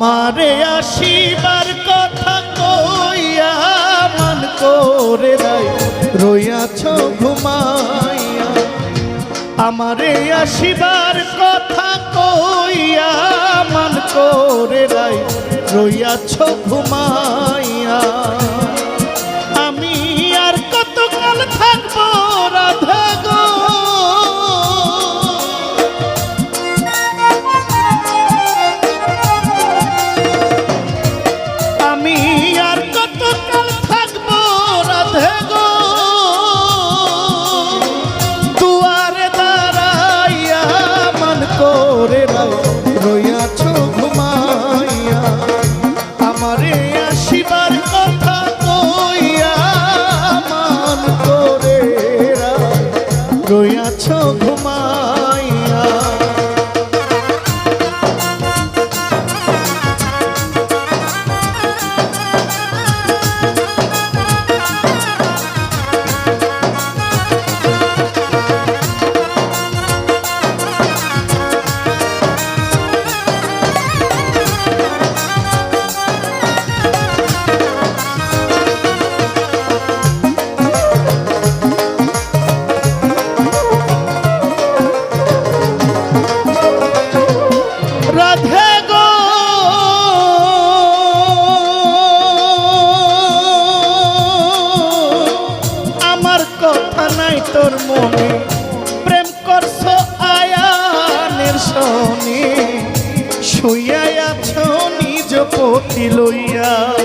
মারে আসিবার কথা কইয়া মন করে রাই রইয়াছ ঘুমাইয়া। আমারে আসিবার কথা কইয়া মন করে রাই রইয়াছ ঘুমাইয়া। শিবার কথা কইয়া মন করে রইয়াছ ঘুমা লইয়া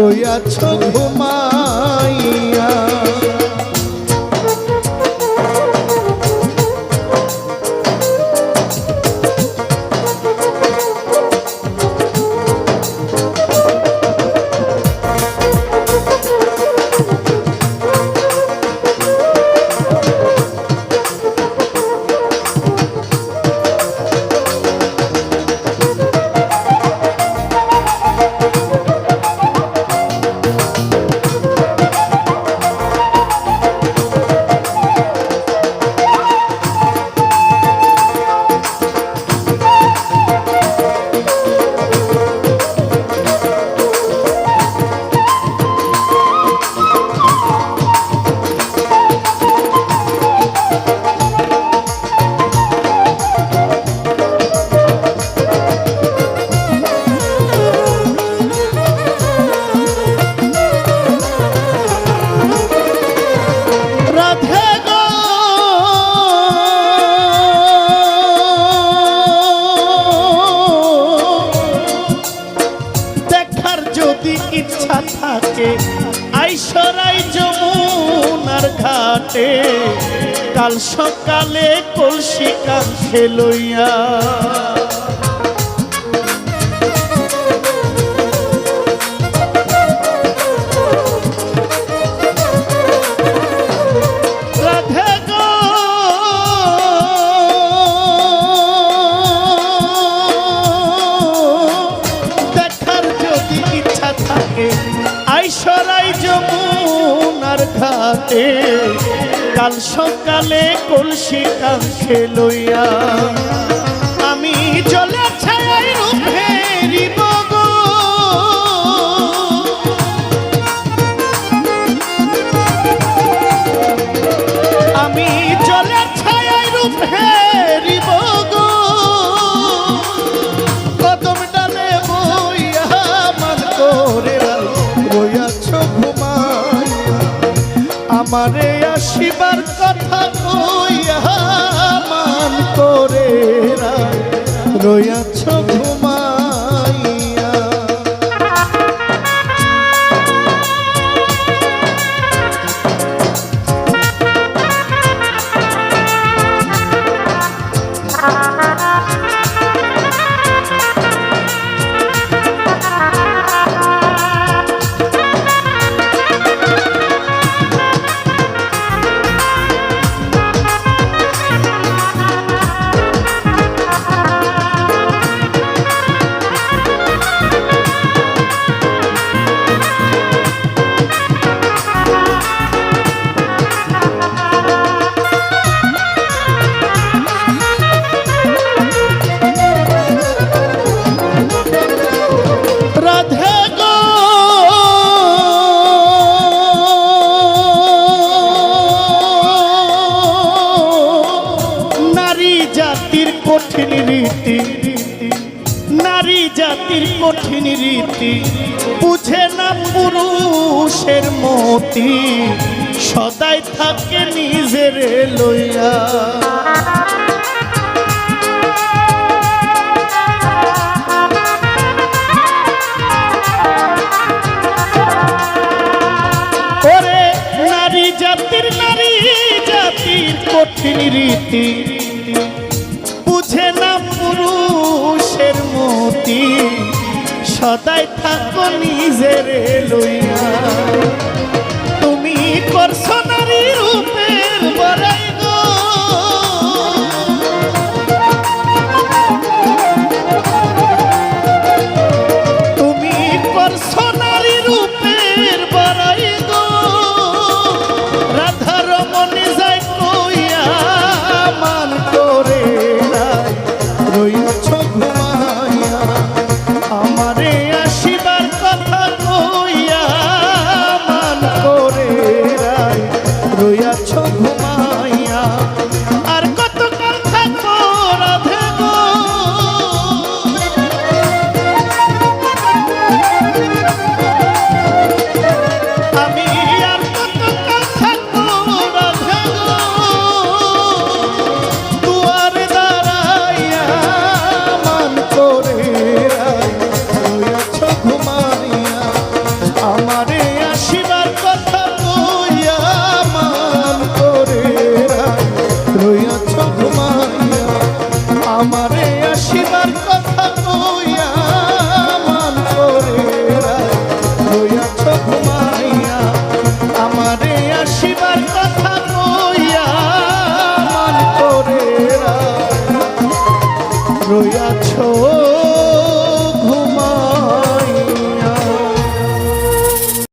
রইয়াছ ঘুমাইয়া। রাতে কাল সকালে কলসি কাছে লইয়া কাল সকালে কলসি কাছে লইয়া আমি চলে ছায় রূপেরিব আমি চলে ছায় রূপে রয়াছ ঘুমাইয়া। Ah জাতির কঠিন রীতি বুঝে না পুরুষের মতি। সদাই থাকে নিজের লইয়া। প্রতি সদাই থাকো নিজের লইয়া। তুমি করছ না Minha